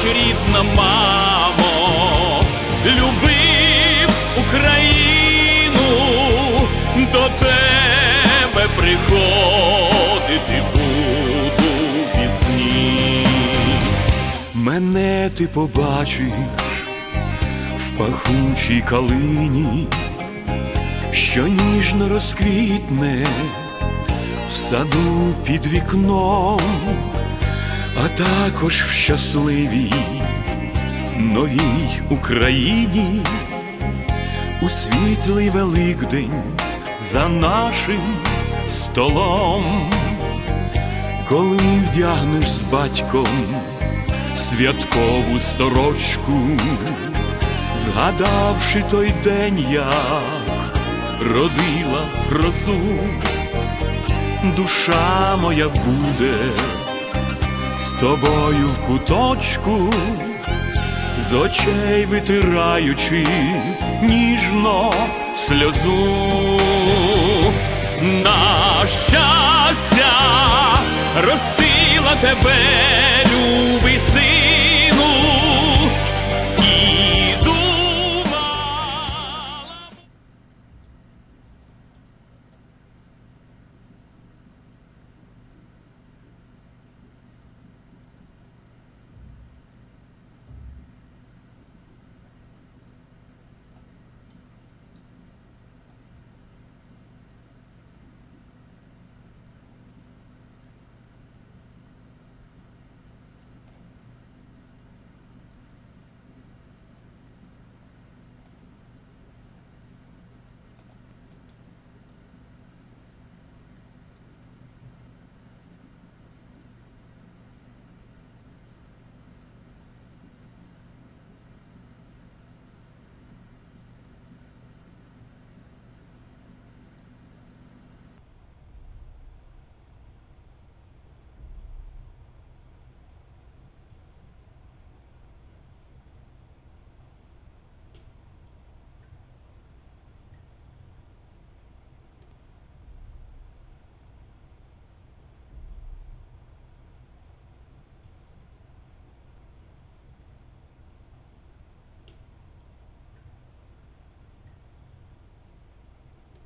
Пробач, рідна мамо, любив Україну, до тебе приходити буду пізні. Мене ти побачиш в пахучій калині, що ніжно розквітне в саду під вікном а також в щасливій новій Україні, у світлий Великдень за нашим столом, коли вдягнеш з батьком святкову сорочку, згадавши той день, як родила грозу, душа моя буде з тобою в куточку, з очей витираючи ніжно сльозу. На щастя ростила тебе,